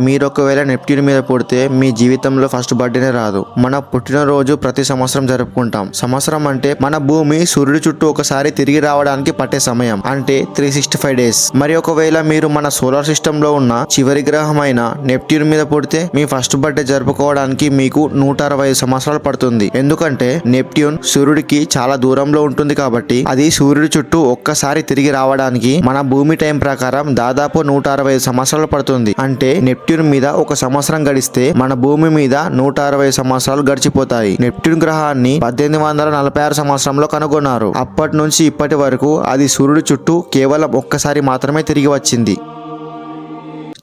మీరు ఒకవేళ నెప్ట్యూన్ మీద పుడితే మీ జీవితంలో ఫస్ట్ బర్త్డేనే రాదు. మన పుట్టినరోజు ప్రతి సంవత్సరం జరుపుకుంటాం. సంవత్సరం అంటే మన భూమి సూర్యుడి చుట్టూ ఒకసారి తిరిగి రావడానికి పట్టే సమయం. అంటే త్రీ సిక్స్టీ ఫైవ్ డేస్ మరి ఒకవేళ మీరు మన సోలార్ సిస్టమ్లో ఉన్న చివరి గ్రహమైన నెప్ట్యూన్ మీద పుడితే మీ ఫస్ట్ బర్త్డే జరుపుకోవడానికి మీకు నూట అరవై ఐదు సంవత్సరాలు పడుతుంది. ఎందుకంటే నెప్ట్యూన్ సూర్యుడికి చాలా దూరంలో ఉంటుంది కాబట్టి అది సూర్యుడి చుట్టూ ఒక్కసారి తిరిగి రావడానికి మన భూమి టైం ప్రకారం దాదాపు నూట అరవై ఐదు సంవత్సరాలు పడుతుంది. అంటే నెప్ట్యూన్ మీద ఒక సంవత్సరం గడిస్తే మన భూమి మీద నూట అరవై సంవత్సరాలు గడిచిపోతాయి. నెప్ట్యూన్ గ్రహాన్ని పద్దెనిమిది వందల నలభై ఆరు సంవత్సరంలో కనుగొన్నారు. అప్పటి నుంచి ఇప్పటి వరకు అది సూర్యుడి చుట్టూ కేవలం ఒక్కసారి మాత్రమే తిరిగి వచ్చింది.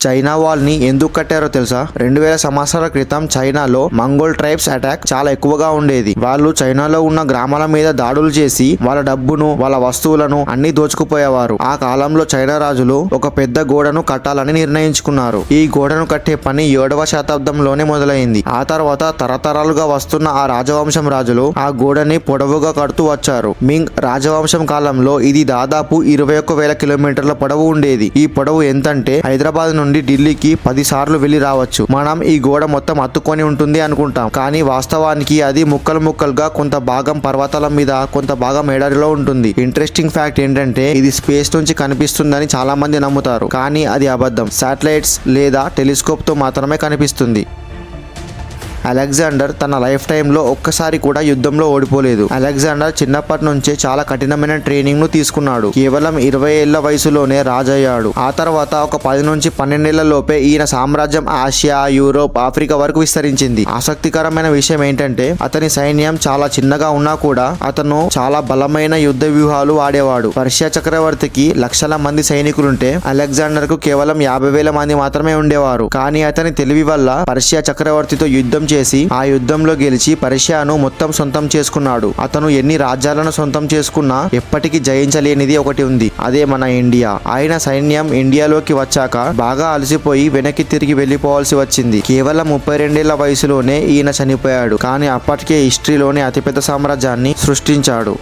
చైనా వాల్ని ఎందుకు కట్టారో తెలుసా? రెండు వేల సంవత్సరాల క్రితం చైనాలో మంగోల్ ట్రైబ్స్ అటాక్ చాలా ఎక్కువగా ఉండేది. వాళ్ళు చైనాలో ఉన్న గ్రామాల మీద దాడులు చేసి వాళ్ళ డబ్బును వాళ్ళ వస్తువులను అన్ని దోచుకుపోయేవారు. ఆ కాలంలో చైనా రాజులు ఒక పెద్ద గోడను కట్టాలని నిర్ణయించుకున్నారు. ఈ గోడను కట్టే పని ఏడవ శతాబ్దంలోనే మొదలైంది. ఆ తర్వాత తరతరాలుగా వస్తున్న ఆ రాజవంశం రాజులు ఆ గోడని పొడవుగా కడుతూ వచ్చారు. మింగ్ రాజవంశం కాలంలో ఇది దాదాపు ఇరవై ఒక్క వేల కిలోమీటర్ల పొడవు ఉండేది. ఈ పొడవు ఎంతంటే హైదరాబాద్ నుండి నుండి ఢిల్లీకి పది సార్లు వెళ్ళి రావచ్చు. మనం ఈ గోడ మొత్తం అత్తుకొని ఉంటుంది అనుకుంటాం. కానీ వాస్తవానికి అది ముక్కలు ముక్కలుగా కొంత భాగం పర్వతాల మీద కొంత భాగం ఎడారిలో ఉంటుంది. ఇంట్రెస్టింగ్ ఫ్యాక్ట్ ఏంటంటే ఇది స్పేస్ నుంచి కనిపిస్తుందని చాలా మంది నమ్ముతారు. కానీ అది అబద్ధం. శాటిలైట్స్ లేదా టెలిస్కోప్తో మాత్రమే కనిపిస్తుంది. అలెగ్జాండర్ తన లైఫ్ టైంలో ఒక్కసారి కూడా యుద్ధంలో ఓడిపోలేదు. అలెగ్జాండర్ చిన్నప్పటి నుంచే చాలా కఠినమైన ట్రైనింగ్ను తీసుకున్నాడు. కేవలం ఇరవై ఏళ్ళ వయసులోనే రాజయ్యాడు. ఆ తర్వాత ఒక పది నుంచి పన్నెండేళ్ళ లోపే ఈయన సామ్రాజ్యం ఆసియా యూరోప్ ఆఫ్రికా వరకు విస్తరించింది. ఆసక్తికరమైన విషయం ఏంటంటే అతని సైన్యం చాలా చిన్నగా ఉన్నా కూడా అతను చాలా బలమైన యుద్ధ వ్యూహాలు వాడేవాడు. పర్షియా చక్రవర్తికి లక్షల మంది సైనికులుంటే అలెగ్జాండర్కు కేవలం యాభై వేల మంది మాత్రమే ఉండేవారు. కానీ అతని తెలివి వల్ల పర్షియా చక్రవర్తితో యుద్ధం చేసి ఆ యుద్ధంలో గెలిచి పర్షియాను మొత్తం సొంతం చేసుకున్నాడు. అతను ఎన్ని రాజ్యాలను సొంతం చేసుకున్నా ఎప్పటికీ జయించలేనిది ఒకటి ఉంది. అదే మన ఇండియా. ఆయన సైన్యం ఇండియాలోకి వచ్చాక బాగా అలసిపోయి వెనక్కి తిరిగి వెళ్ళిపోవాల్సి వచ్చింది. కేవలం ముప్పై రెండేళ్ళ వయసులోనే ఈయన చనిపోయాడు. కానీ అప్పటికే హిస్టరీలోనే అతిపెద్ద సామ్రాజ్యాన్ని సృష్టించాడు.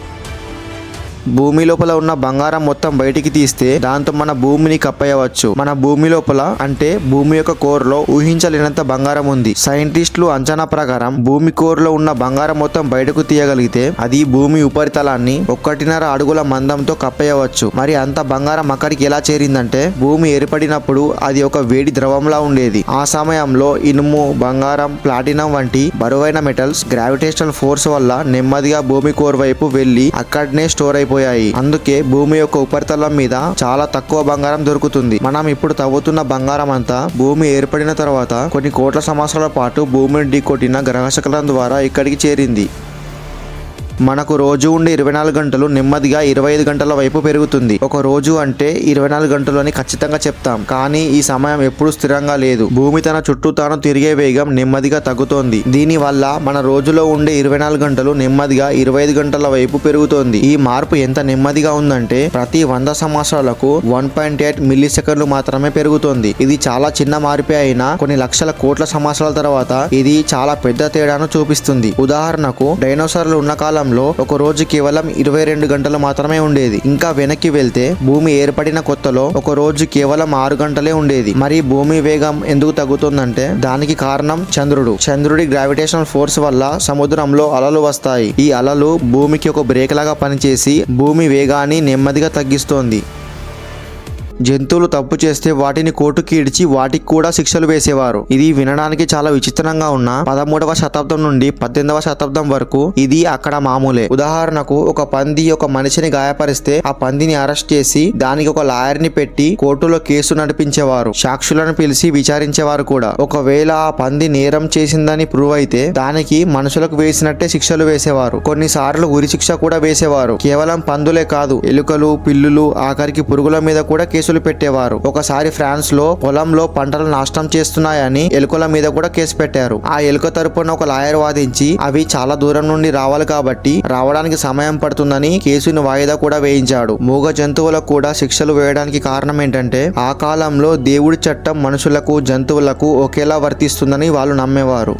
భూమి లోపల ఉన్న బంగారం మొత్తం బయటికి తీస్తే దాంతో మన భూమిని కప్పేయవచ్చు. మన భూమి లోపల అంటే భూమి యొక్క కోర్లో ఊహించలేనంత బంగారం ఉంది. సైంటిస్టులు అంచనా ప్రకారం భూమి కోర్లో ఉన్న బంగారం మొత్తం బయటకు తీయగలిగితే అది భూమి ఉపరితలాన్ని ఒక్కటిన్నర అడుగుల మందంతో కప్పేయవచ్చు. మరి అంత బంగారం అక్కడికి ఎలా చేరిందంటే భూమి ఏర్పడినప్పుడు అది ఒక వేడి ద్రవంలా ఉండేది. ఆ సమయంలో ఇనుము బంగారం ప్లాటినం వంటి బరువైన మెటల్స్ గ్రావిటేషనల్ ఫోర్స్ వల్ల నెమ్మదిగా భూమి కోర్ వైపు వెళ్ళి అక్కడనే స్టోర్ తగ్గిపోయాయి అందుకే భూమి యొక్క ఉపరితలం మీద చాలా తక్కువ బంగారం దొరుకుతుంది. మనం ఇప్పుడు తవ్వుతున్న బంగారం అంతా భూమి ఏర్పడిన తర్వాత కొన్ని కోట్ల సంవత్సరాల పాటు భూమిని ఢీకొట్టిన గ్రహశకలం ద్వారా ఇక్కడికి చేరింది. మనకు రోజు ఉండే ఇరవై నాలుగు గంటలు నెమ్మదిగా ఇరవై ఐదు గంటల వైపు పెరుగుతుంది. ఒక రోజు అంటే ఇరవై నాలుగు గంటలు అని ఖచ్చితంగా చెప్తాం. కానీ ఈ సమయం ఎప్పుడు స్థిరంగా లేదు. భూమి తన చుట్టూ తాను తిరిగే వేగం నెమ్మదిగా తగ్గుతోంది. దీని వల్ల మన రోజులో ఉండే ఇరవై నాలుగు గంటలు నెమ్మదిగా ఇరవై ఐదు గంటల వైపు పెరుగుతోంది. ఈ మార్పు ఎంత నెమ్మదిగా ఉందంటే ప్రతి వంద సంవత్సరాలకు వన్ పాయింట్ ఎయిట్ మిల్లీ సెకండ్లు మాత్రమే పెరుగుతోంది. ఇది చాలా చిన్న మార్పే అయినా కొన్ని లక్షల కోట్ల సంవత్సరాల తర్వాత ఇది చాలా పెద్ద తేడాను చూపిస్తుంది. ఉదాహరణకు డైనోసార్లు ఉన్న కాలంలో ఒక రోజు కేవలం ఇరవై రెండు గంటలు మాత్రమే ఉండేది. ఇంకా వెనక్కి వెళ్తే భూమి ఏర్పడిన కొత్తలో ఒక రోజు కేవలం ఆరు గంటలే ఉండేది. మరి భూమి వేగం ఎందుకు తగ్గుతుందంటే దానికి కారణం చంద్రుడు. చంద్రుడి గ్రావిటేషనల్ ఫోర్స్ వల్ల సముద్రంలో అలలు వస్తాయి. ఈ అలలు భూమికి ఒక బ్రేక్ లాగా పనిచేసి భూమి వేగాన్ని నెమ్మదిగా తగ్గిస్తోంది. జంతువులు తప్పు చేస్తే వాటిని కోర్టుకి ఇడిచి వాటికి కూడా శిక్షలు వేసేవారు. ఇది వినడానికి చాలా విచిత్రంగా ఉన్న పదమూడవ శతాబ్దం నుండి పద్దెనిమిదవ శతాబ్దం వరకు ఇది అక్కడ మామూలే. ఉదాహరణకు ఒక పంది ఒక మనిషిని గాయపరిస్తే ఆ పందిని అరెస్ట్ చేసి దానికి ఒక లాయర్ని పెట్టి కోర్టులో కేసు నడిపించేవారు. సాక్షులను పిలిచి విచారించేవారు కూడా. ఒకవేళ ఆ పంది నేరం చేసిందని ప్రూవ్ అయితే దానికి మనుషులకు వేసినట్టే శిక్షలు వేసేవారు. కొన్నిసార్లు ఉరి శిక్ష కూడా వేసేవారు. కేవలం పందులే కాదు ఎలుకలు పిల్లులు ఆఖరికి పురుగుల మీద కూడా కేసు కేసులు పెట్టేవారు. ఒకసారి ఫ్రాన్స్లో పొలంలో పంటలు నాశనం చేస్తున్నాయని ఎలుకల మీద కూడా కేసు పెట్టారు. ఆ ఎలుక తరపున ఒక లాయర్ వాదించి అవి చాలా దూరం నుండి రావాలి కాబట్టి రావడానికి సమయం పడుతుందని కేసుని వాయిదా కూడా వేయించాడు. మూగ జంతువులకు కూడా శిక్షలు వేయడానికి కారణం ఏంటంటే ఆ కాలంలో దేవుడి చట్టం మనుషులకు జంతువులకు ఒకేలా వర్తిస్తుందని వాళ్ళు నమ్మేవారు.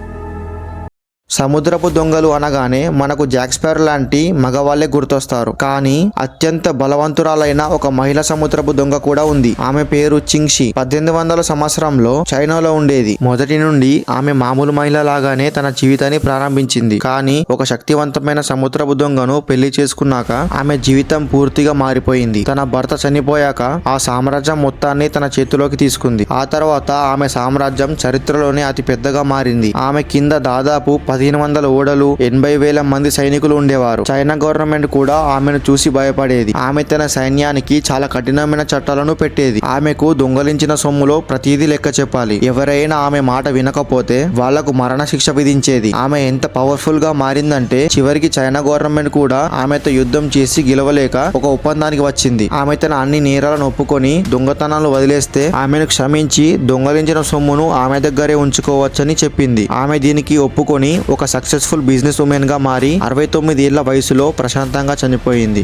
సముద్రపు దొంగలు అనగానే మనకు జాక్స్పర్ లాంటి మగవాళ్ళే గుర్తొస్తారు. కానీ అత్యంత బలవంతురాలైన ఒక మహిళ సముద్రపు దొంగ కూడా ఉంది. ఆమె పేరు చింగ్షి. పద్దెనిమిది వందల సంవత్సరంలో చైనాలో ఉండేది. మొదటి నుండి ఆమె మామూలు మహిళ లాగానే తన జీవితాన్ని ప్రారంభించింది. కానీ ఒక శక్తివంతమైన సముద్రపు దొంగను పెళ్ళి చేసుకున్నాక ఆమె జీవితం పూర్తిగా మారిపోయింది. తన భర్త చనిపోయాక ఆ సామ్రాజ్యం మొత్తాన్ని తన చేతిలోకి తీసుకుంది. ఆ తర్వాత ఆమె సామ్రాజ్యం చరిత్రలోనే అతి పెద్దగా మారింది. ఆమె కింద దాదాపు పది పదిహేను వందల ఓడలు ఎనభై వేల మంది సైనికులు ఉండేవారు. చైనా గవర్నమెంట్ కూడా ఆమెను చూసి భయపడేది. ఆమె తన సైన్యానికి చాలా కఠినమైన చట్టాలను పెట్టేది. ఆమెకు దొంగలించిన సొమ్ములో ప్రతిదీ లెక్క చెప్పాలి. ఎవరైనా ఆమె మాట వినకపోతే వాళ్ళకు మరణ శిక్ష విధించేది. ఆమె ఎంత పవర్ఫుల్గా మారిందంటే చివరికి చైనా గవర్నమెంట్ కూడా ఆమెతో యుద్ధం చేసి గెలవలేక ఒక ఒప్పందానికి వచ్చింది. ఆమె తన అన్ని నేరాలను ఒప్పుకొని దొంగతనాలు వదిలేస్తే ఆమెను క్షమించి దొంగలించిన సొమ్మును ఆమె దగ్గరే ఉంచుకోవచ్చని చెప్పింది. ఆమె దీనికి ఒప్పుకొని ఒక సక్సెస్ఫుల్ బిజినెస్ ఉమెన్గా మారి అరవై తొమ్మిది ఏళ్ళ వయసులో ప్రశాంతంగా చనిపోయింది.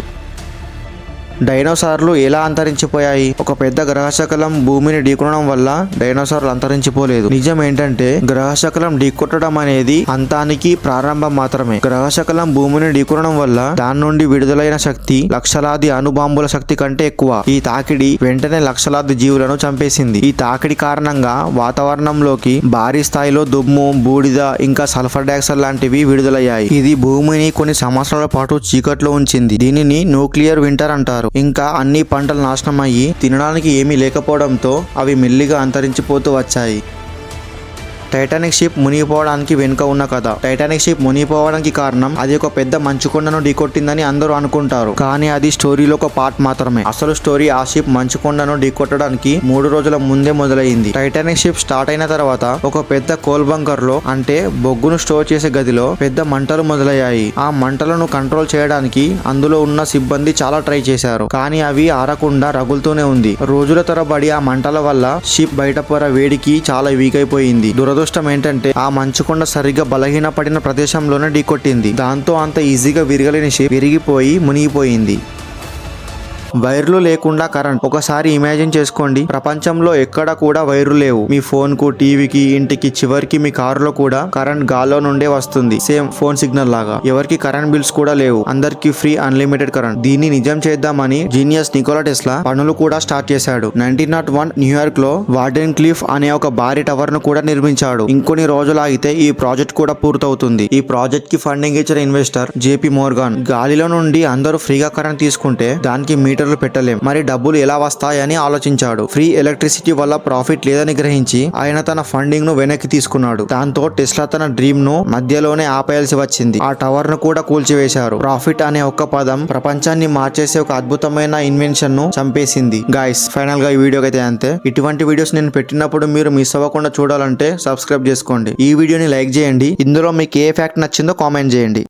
డైనోసార్లు ఎలా అంతరించిపోయాయి? ఒక పెద్ద గ్రహశకలం భూమిని ఢీకొనడం వల్ల డైనోసార్లు అంతరించిపోలేదు. నిజం ఏంటంటే గ్రహశకలం ఢీకొట్టడం అనేది అంతానికి ప్రారంభం మాత్రమే. గ్రహశకలం భూమిని ఢీకొనడం వల్ల దాని నుండి విడుదలైన శక్తి లక్షలాది అణుబాంబుల శక్తి కంటే ఎక్కువ. ఈ తాకిడి వెంటనే లక్షలాది జీవులను చంపేసింది. ఈ తాకిడి కారణంగా వాతావరణంలోకి భారీ స్థాయిలో దుమ్ము బూడిద ఇంకా సల్ఫర్ డైఆక్సైడ్ లాంటివి విడుదలయ్యాయి. ఇది భూమిని కొన్ని సంవత్సరాల పాటు చీకట్లో ఉంచింది. దీనిని న్యూక్లియర్ వింటర్ అంటారు. ఇంకా అన్ని పంటలు నాశనం అయ్యి తినడానికి ఏమీ లేకపోవడంతో అవి మెల్లిగా అంతరించిపోతూ వచ్చాయి. టైటానిక్ షిప్ మునిగిపోవడానికి వెనుక ఉన్న కథ. టైటానిక్ షిప్ మునిగిపోవడానికి కారణం అది ఒక పెద్ద మంచుకొండను ఢీకొట్టిందని అందరూ అనుకుంటారు. కానీ అది స్టోరీలో ఒక పార్ట్ మాత్రమే. అసలు స్టోరీ ఆ షిప్ మంచుకొండను ఢీకొట్టడానికి మూడు రోజుల ముందే మొదలైంది. టైటానిక్ షిప్ స్టార్ట్ అయిన తర్వాత ఒక పెద్ద కోల్ బంకర్లో అంటే బొగ్గును స్టోర్ చేసే గదిలో పెద్ద మంటలు మొదలయ్యాయి. ఆ మంటలను కంట్రోల్ చేయడానికి అందులో ఉన్న సిబ్బంది చాలా ట్రై చేశారు. కానీ అవి ఆరకుండా రగులుతూనే ఉంది. రోజుల తరబడి ఆ మంటల వల్ల షిప్ బయట పొర వేడికి చాలా వీక్ అయిపోయింది. దురదృష్టం ఏంటంటే ఆ మంచుకొండ సరిగ్గా బలహీన పడిన ప్రదేశంలోనే ఢీకొట్టింది. దాంతో అంత ఈజీగా విరగలేని విరిగిపోయి మునిగిపోయింది. వైర్లు లేకుండా కరెంట్. ఒకసారి ఇమాజిన్ చేసుకోండి ప్రపంచంలో ఎక్కడ కూడా వైర్లు లేవు. మీ ఫోన్కు టీవీకి ఇంటికి చివరికి మీ కారులో కూడా కరెంట్ గాల్లో నుండే వస్తుంది. సేమ్ ఫోన్ సిగ్నల్ లాగా. ఎవరికి కరెంట్ బిల్స్ కూడా లేవు. అందరికి ఫ్రీ అన్లిమిటెడ్ కరెంట్. దీన్ని నిజం చేద్దామని జీనియస్ నికోలా టెస్లా పనులు కూడా స్టార్ట్ చేశాడు. నైన్టీన్ నాట్ వన్ న్యూయార్క్లో వార్డెన్ క్లిఫ్ అనే ఒక భారీ టవర్ను కూడా నిర్మించాడు. ఇంకొన్ని రోజులు ఆగితే ఈ ప్రాజెక్ట్ కూడా పూర్తవుతుంది. ఈ ప్రాజెక్ట్కి ఫండింగ్ ఇచ్చిన ఇన్వెస్టర్ జేపీ మోర్గాన్. గాలిలో నుండి అందరూ ఫ్రీగా కరెంట్ తీసుకుంటే దానికి మీటర్ మీటర్లు పెట్టలేం. మరి డబ్బులు ఎలా వస్తాయని ఆలోచించాడు. ఫ్రీ ఎలక్ట్రిసిటీ వల్ల ప్రాఫిట్ లేదని గ్రహించి ఆయన తన ఫండింగ్ను వెనక్కి తీసుకున్నాడు. దాంతో టెస్లా తన డ్రీమ్ను మధ్యలోనే ఆపేయాల్సి వచ్చింది. ఆ టవర్ను కూడా కూల్చివేశారు. ప్రాఫిట్ అనే ఒక్క పదం ప్రపంచాన్ని మార్చేసే ఒక అద్భుతమైన ఇన్వెన్షన్ను చంపేసింది. గాయస్ ఫైనల్గా ఈ వీడియోకి అయితే అంతే. ఇటువంటి వీడియోస్ నేను పెట్టినప్పుడు మీరు మిస్ అవ్వకుండా చూడాలంటే సబ్స్క్రైబ్ చేసుకోండి. ఈ వీడియోని లైక్ చేయండి. ఇందులో మీకు ఏ ఫ్యాక్ట్ నచ్చిందో కామెంట్ చేయండి.